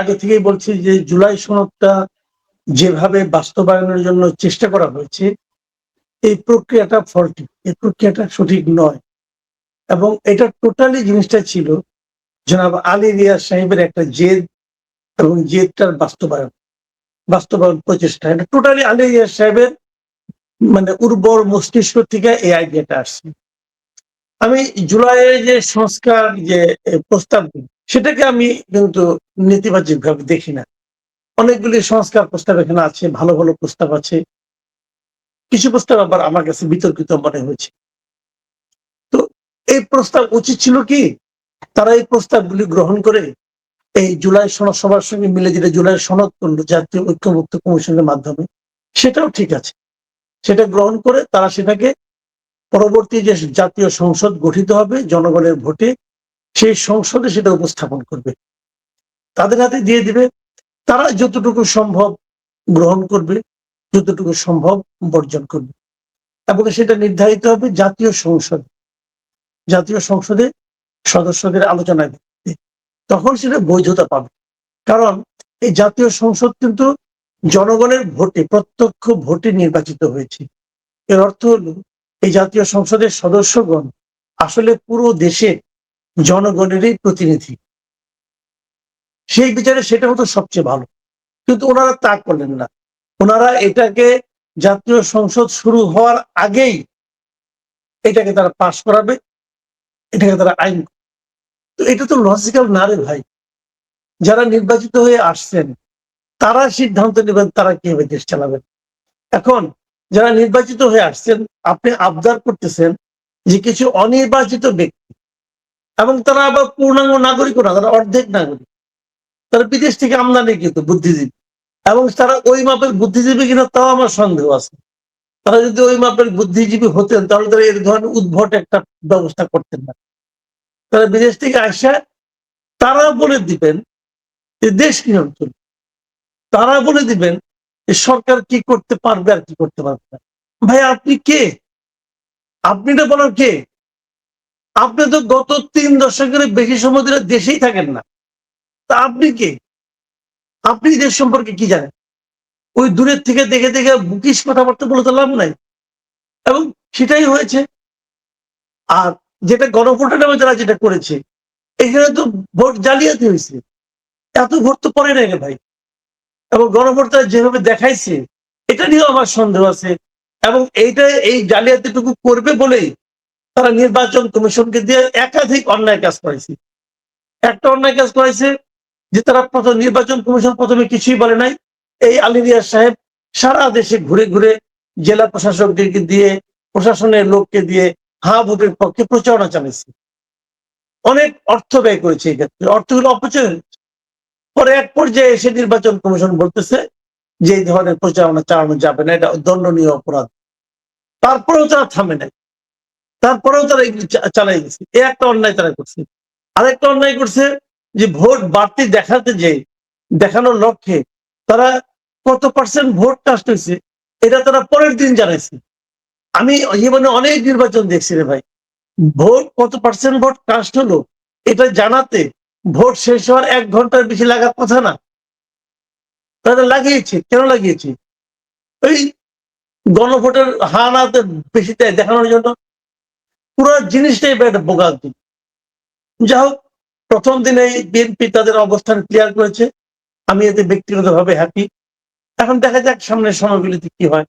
আগে থেকেই বলছি যে জুলাই সনদটা যেভাবে বাস্তবায়নের জন্য চেষ্টা করা হয়েছে, এই প্রক্রিয়াটা ফল্টি, এই প্রক্রিয়াটা সঠিক নয়। এবং এটা টোটালি জিনিসটা ছিল জনাব আলী রিয়াজ সাহেবের একটা জেদ এবং জেদটার বাস্তবায়ন বাস্তবায়ন প্রচেষ্টা। এটা টোটালি আলী রিয়াজ সাহেবের মানে উর্বর মস্তিষ্ক থেকে এই আইডিয়াটা আসছে। আমি জুলাইয়ের যে সংস্কার যে প্রস্তাব প্রস্তাব সেটাকে আমি কিন্তু নেতিবাচক ভাবে দেখি না। অনেকগুলি সংস্কার প্রস্তাব এখানে আছে, ভালো ভালো প্রস্তাব আছে। কিছু প্রস্তাব আবার আমার কাছে বিতর্কিত মনে হয়েছে। তো এই প্রস্তাব উচিত ছিল কি? তারা এই প্রস্তাবগুলি গ্রহণ করে এই জুলাই সনদ, সবার সঙ্গে মিলে যেটা জুলাই সনদ করল জাতীয় ঐক্যমুক্ত কমিশনের মাধ্যমে, সেটাও ঠিক আছে। সেটা গ্রহণ করে তারা সেটাকে পরবর্তী যে জাতীয় সংসদ গঠিত হবে, জনগণের ভোটে সেই সংসদে সেটা উপস্থাপন করবে। তাদের হাতে দিয়ে দিবে, তারা যতটুকু সম্ভব গ্রহণ করবে, যতটুকু সম্ভব বর্জন করবে। এবং সেটা নির্ধারিত হবে জাতীয় সংসদ। জাতীয় সংসদে সদস্যদের আলোচনায়। তখন সেটা বৈধতা পাবে। কারণ এই জাতীয় সংসদ কিন্তু জনগণের ভোটে, প্রত্যক্ষ ভোটে নির্বাচিত হয়েছে। এর অর্থ হলো, এই জাতীয় সংসদের সদস্যগণ আসলে পুরো দেশে জনগণেরই প্রতিনিধি। সেই বিচারে সেটা হতো সবচেয়ে ভালো। কিন্তু ওনারা তা করলেন না। ওনারা এটাকে জাতীয় সংসদ শুরু হওয়ার আগেই এটাকে তারা পাশ করাবে, এটাকে তারা আইন তো এটা তো লজিক্যাল না রে ভাই। যারা নির্বাচিত হয়ে আসছেন, তারা সিদ্ধান্ত নেবেন তারা কীভাবে দেশ চালাবেন। এখন যারা নির্বাচিত হয়ে আসছেন, আপনি আবদার করতেছেন যে কিছু অনির্বাচিত ব্যক্তি এবং তারা আবার পূর্ণাঙ্গ নাগরিকও না, তারা অর্ধেক নাগরিক। তারা বিদেশ থেকে আমদানি কিন্তু বুদ্ধিজীবী। এবং তারা ওই মাপের বুদ্ধিজীবী কিনা তাও আমার সন্দেহ আছে। তারা যদি ওই মাপের বুদ্ধিজীবী হতেন, তাহলে তারা এই ধরনের উদ্ভট একটা ব্যবস্থা করতেন না। তারা বিদেশ থেকে আসা তারা বলে দিবেন যে দেশ চলবে তারা বলে দিবেন যে সরকার কি করতে পারবে আর কি করতে পারবে না। ভাই, আপনি কে? আপনি এটা বলার কে? আপনি তো গত তিন দশকের বেশি সময় ধরে দেশেই থাকেন না। তা আপনি কে? আপনি দেশ সম্পর্কে কি জানেন? ওই দূরের থেকে দেখে দেখে বুকিশ কথাবার্তা বলে তো লাভ নাই। এবং সেটাই হয়েছে। আর যেটা গণভোটের নামে তারা যেটা করেছে, এখানে তো ভোট জালিয়াতি হয়েছে। এত ভোট তো পরে না ভাই। এবং গণভোট তারা যেভাবে দেখাইছে, এটা নিয়েও আমার সন্দেহ আছে। এবং এইটা, এই জালিয়াতিটুকু করবে বলেই তারা নির্বাচন কমিশনকে দিয়ে একাধিক অন্যায় কাজ করেছে। একটা অন্যায় কাজ করেছে যে তারা প্রথম নির্বাচন কমিশন প্রথমে কিছুই বলে নাই। এই আলিরিয়া সাহেব সারা দেশে ঘুরে ঘুরে জেলা প্রশাসকদেরকে দিয়ে, প্রশাসনের লোককে দিয়ে হা ভোটের পক্ষে প্রচারণা চালিয়েছে অনেক অর্থ ব্যয় করেছে এই ক্ষেত্রে। অর্থগুলো অপচয় পরে এক পর্যায়ে এসে নির্বাচন কমিশন বলতেছে যে এই ধরনের প্রচারণা চালানো যাবে না, এটা দণ্ডনীয় অপরাধ। তারপরেও তারা থামে নাই। তারপরেও তারা এগুলি চালাই গেছে। এ একটা অন্যায় তারা করছে। আরেকটা অন্যায় করছে যে ভোট বাড়তি দেখাতে যে, দেখানোর লক্ষ্যে তারা কত পার্সেন্ট ভোট কাস্ট হয়েছে, এটা তারা পরের দিন জানাইছে। আমি জীবনে অনেক নির্বাচন দেখছি রে ভাই। ভোট কত পার্সেন্ট ভোট কাস্ট হলো, এটা জানাতে ভোট শেষ হওয়ার এক ঘণ্টার বেশি লাগার কথা না। তারা লাগিয়েছে, কেন লাগিয়েছে? ওই গণভোটের হানাতে বেশি দেখানোর জন্য। পুরো জিনিসটাই একটা ভোগান্তি। যা হোক, প্রথম দিনে বিএনপি তাদের অবস্থান ক্লিয়ার করেছে। আমি এতে ব্যক্তিগতভাবে হ্যাপি এখন দেখা যাক সামনের সময়গুলিতে কি হয়।